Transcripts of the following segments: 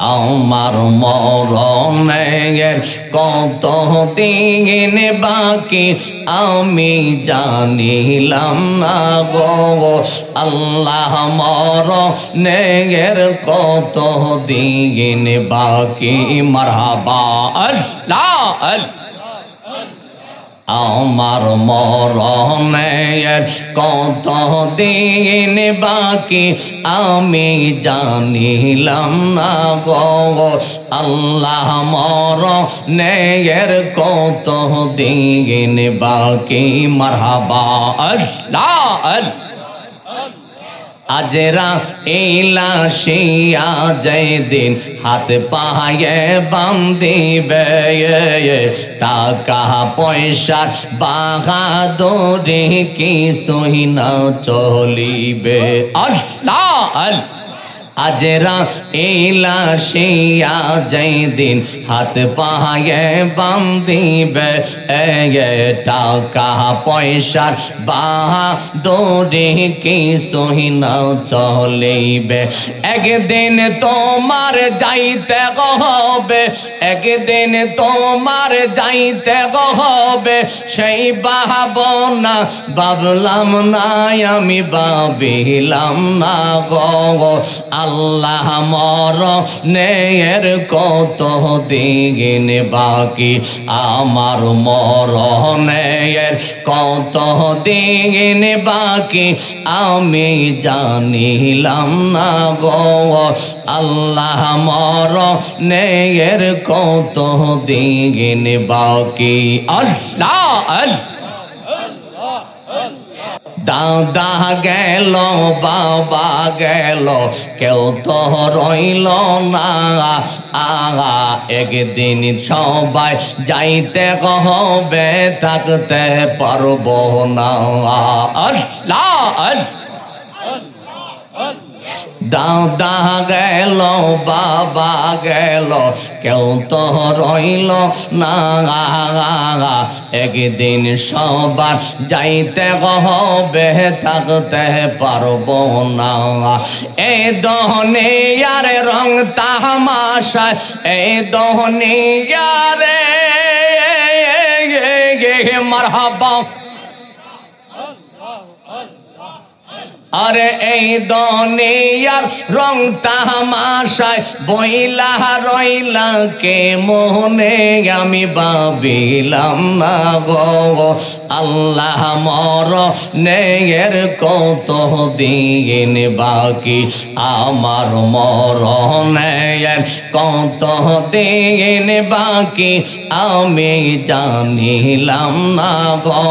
আমার মরণের কত দিন বাকি আমি জানিলাম না গো। আল্লাহ মরণের কত দিন বাকি? মারহাবা, আল্লাহ আল্লাহ। আমার মরমের কত দিন বাকি আমি জানিলাম না গো। আল্লাহ মর নেয়ের কত দিন বাকি? মারহাবা, আল্লাহ আল্লাহ। আজরা ইলা শিয়া দিন, হাত পায়ে দিবে টাকা, পয়সা, বাহাদুরি কি সহিনা চলিবে। আল্লাহ আল্লাহ! আজরা ইলা শিয়া দিন হাত পায়ে বান্দিবে এ টাকা পয়সা বাহা দৌড়ে কি সহিনা চলিবে? একদিন তোমার যাইতে হবে, একদিন তোমার যাইতে হবে, সেই বাহাবনা বাবলাম না আমি বাবিলাম না গো। আল্লাহ মর নেয়ের কত দিন বাকি? আমার মর নেয়ের কত দিন বাকি? আমি জানিলাম না গো। আল্লাহ মর নেয়ের কত দিন বাকি? আল্লাহ আল্লাহ। দাদা গেল, বাবা গেল, কেউ তো রইল না। আগা একদিন সবাই যাইতে হবে থাকতে পারব না। আল্লাহ আল্লাহ। দাদা গেল বাবা গেল কেউ তো রইল না একদিন সবার যাইতে হবে থাকতে পারব না এই দহনে আর রং তামাশা এই দহনে আরে মারহাবা আরে এই দনিয়ার রং তামাশায় বইলা রইলা, কে মোহনে আমি বাবিলাম না গো আল্লাহ মর নেয়ের কত দিন বাকি? আমার মর নেয়ের কত দিন বাকি? আমি জানিলাম না গো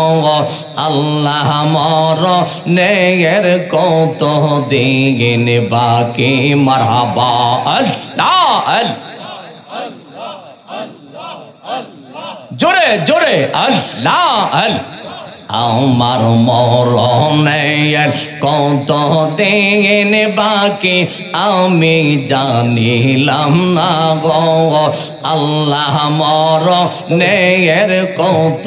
আল্লাহ মর নেয়ের কত দিন বাকি মারহাবা আল্লাহ আল্লাহ জোরে জোরে আল্লাহ আল্লাহ আমার মরণের কত দিন বাকি আমি জানিলাম না গো। আল্লাহ মরণের কত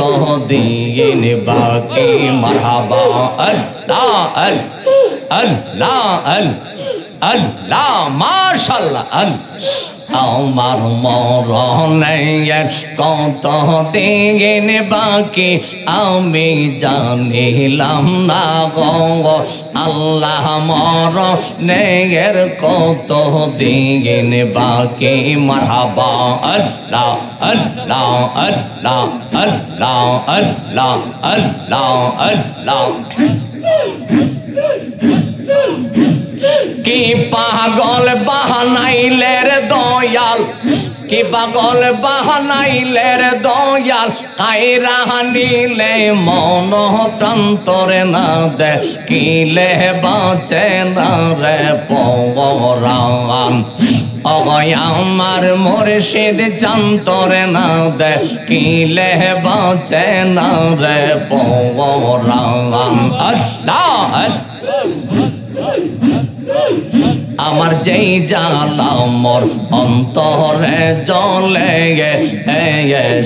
দিন বাকি? মারহাবা, আল্লাহ আল্লাহ আল্লাহ আল্লাহ, মাশাল্লাহ, আল্লাহ। আমার মরণের কত দিন বাকি? আমি জানিলাম না গো, আল্লাহ মরণের কত দিন বাকি? মারহাবা, আল্লাহ আল্লাহ আল্লাহ আল্লাহ আল্লাহ আল্লাহ আল্লাহ। কি পাগল বাহানাইলের দয়াল? কি পাগল বাহানাইলের দয়াল? কায়রা নিলে মন প্রান্তরে না দে, কিলে বাঁচে না রে অগয় আমার মুর্শিদ জান্তরে না দে, কিলে বাঁচে না রে পরাম আল্লাহ আল্লাহ! আমার যেই জ্বালা মোর অন্তরে জলে গে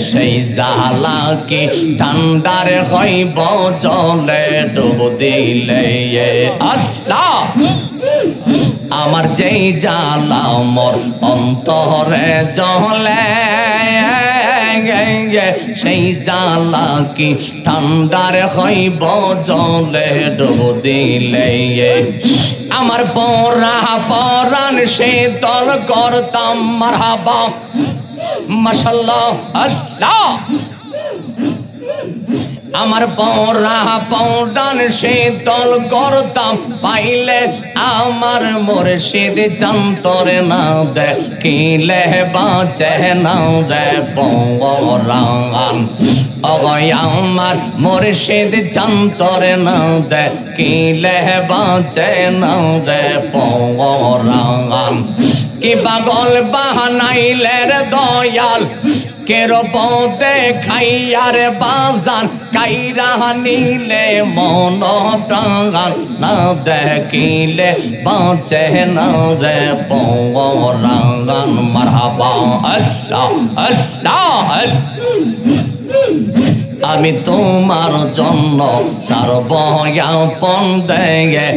সেই জ্বালা কি ঠান্ডার হইব জলে ডুব দিলে আল্লাহ! আমার যেই জ্বালা মোর অন্তরে জলে সেই জ্বালা কি ঠান্ডার হইব জলে ডুব দিলে আমার বরা বরান সে দল করতাম মারহাবা। মাশাল্লাহ আল্লাহ। আমার পরা পৌডান শীতল করতাম, পাইলে আমার মুর্শিদ যন্তরে না দে কিলে বাঁচে না দে পৌরান অগয় আমার মুর্শিদ যন্তরে না দে কিলে বাঁচে না দে পৌরান কি পাগল বাহানাইলে রে দয়াল কেরো পদে খাইয়ার বাজান, কাইরা নিলে মন প্রাণ, না দেখিলে বাঁচে না রে পরাঙ্গান মারহাবা আল্লাহ আল্লাহ। আমি তোমার জন্য সর্বয়াপন দেগে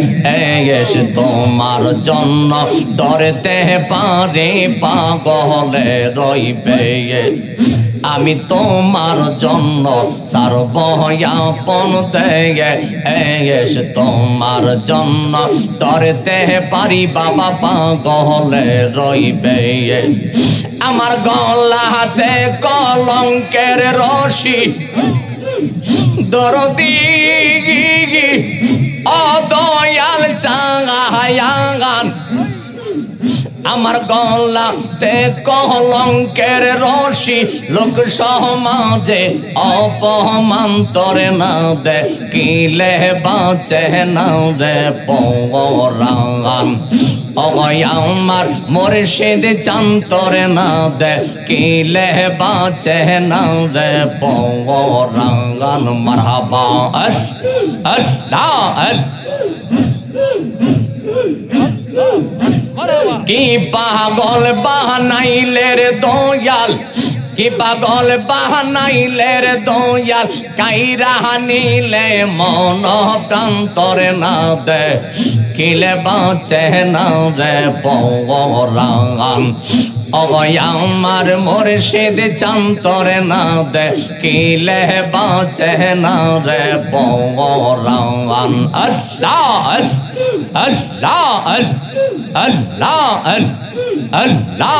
এসে তোমার জন্য ধরতে পারে পাগলে রইবে আমি তোমার জন্য সর্বয়াপন দেগে এসে তোমার জন্য ধরতে পারি বাবা পাগলে রইবে আমার গলাতে কলঙ্কের রশি দরদি অদয়াল চাঙায়াঙ্গান আমার গলাতে কলঙ্কের রশি, লোক সমাজে অপমান তরে না দে কিলে বাঁচে না দে অগয় আমার মুর্শিদ চান্তরে না দে কিলে বাঁচে না দে পরাঙ্গান মারহাবা আল্লাহ কি পাগল বাহানাইলে রে দয়াল? কি পাগল বাহানাইলে রে দয়াল কাইরা নিলে মন প্রান্তরে না দে কিলে বাঁচে না রে অগয় আমার মুর্শিদ চান্তরে না দে কিলে বাঁচে না রে পরাঙ্গান আল্লাহ আল্লাহ আল্লাহ আল্লাহ